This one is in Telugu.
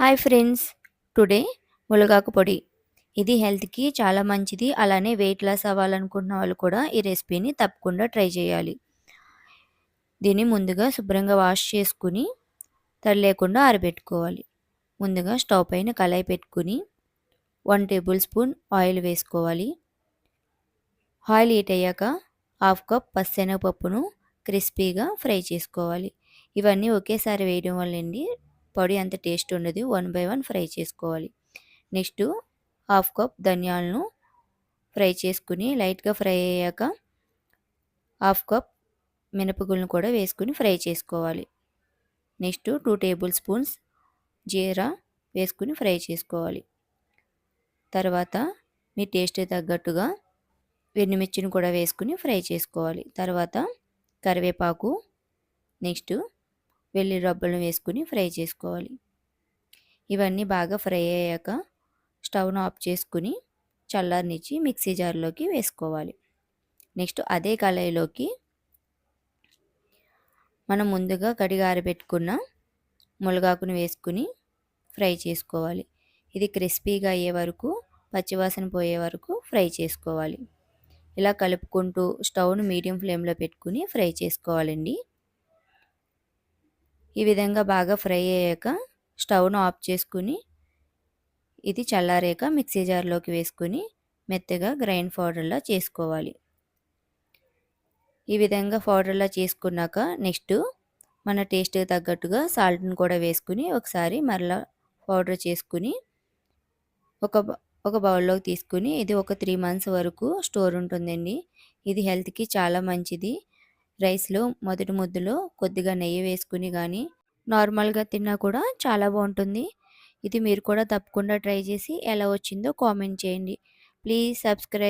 Hi friends. టుడే ములగాకు పొడి. ఇది హెల్త్కి చాలా మంచిది. అలానే వెయిట్ లాస్ అవ్వాలనుకుంటున్న వాళ్ళు కూడా ఈ రెసిపీని తప్పకుండా ట్రై చేయాలి. దీన్ని ముందుగా శుభ్రంగా వాష్ చేసుకుని తడి లేకుండా ఆరబెట్టుకోవాలి. ముందుగా స్టవ్ పైన కళాయి పెట్టుకుని వన్ టేబుల్ స్పూన్ ఆయిల్ వేసుకోవాలి. ఆయిల్ హీట్ అయ్యాక హాఫ్ కప్ పచ్చెనగపప్పును క్రిస్పీగా ఫ్రై చేసుకోవాలి. ఇవన్నీ ఒకేసారి వేయడం వల్ల పొడి అంత టేస్ట్ ఉండదు. వన్ బై వన్ ఫ్రై చేసుకోవాలి. నెక్స్ట్ హాఫ్ కప్ ధనియాలను ఫ్రై చేసుకుని లైట్గా ఫ్రై అయ్యాక హాఫ్ కప్ మినపగుళ్ళను కూడా వేసుకుని ఫ్రై చేసుకోవాలి. నెక్స్ట్ టూ టేబుల్ స్పూన్స్ జీరా వేసుకుని ఫ్రై చేసుకోవాలి. తర్వాత మీ టేస్ట్ తగ్గట్టుగా వెన్నుమిర్చిని కూడా వేసుకుని ఫ్రై చేసుకోవాలి. తర్వాత కరివేపాకు నెక్స్ట్ వెల్లి రబ్బలను వేసుకుని ఫ్రై చేసుకోవాలి. ఇవన్నీ బాగా ఫ్రై అయ్యాక స్టవ్ను ఆఫ్ చేసుకుని చల్లారనిచ్చి మిక్సీ జార్లోకి వేసుకోవాలి. నెక్స్ట్ అదే కళాయిలోకి మనం ముందుగా కడిగి ఆరబెట్టుకున్న మునగాకును వేసుకుని ఫ్రై చేసుకోవాలి. ఇది క్రిస్పీగా అయ్యే వరకు పచ్చివాసన పోయే వరకు ఫ్రై చేసుకోవాలి. ఇలా కలుపుకుంటూ స్టవ్ను మీడియం ఫ్లేమ్లో పెట్టుకుని ఫ్రై చేసుకోవాలండి. ఈ విధంగా బాగా ఫ్రై అయ్యాక స్టవ్ను ఆఫ్ చేసుకుని ఇది చల్లారాక మిక్సీ జార్లోకి వేసుకుని మెత్తగా గ్రైండ్ పౌడర్లా చేసుకోవాలి. ఈ విధంగా పౌడర్లా చేసుకున్నాక నెక్స్ట్ మన టేస్ట్కి తగ్గట్టుగా సాల్ట్ని కూడా వేసుకుని ఒకసారి మరలా పౌడర్ చేసుకుని ఒక ఒక బౌల్లోకి తీసుకుని ఇది ఒక త్రీ మంత్స్ వరకు స్టోర్ ఉంటుందండి. ఇది హెల్త్కి చాలా మంచిది. రైస్లో మొదటి ముద్దులో కొద్దిగా నెయ్యి వేసుకుని కానీ నార్మల్గా తిన్నా కూడా చాలా బాగుంటుంది ఇది మీరు కూడా తప్పకుండా ట్రై చేసి ఎలా వచ్చిందో కామెంట్ చేయండి. Please subscribe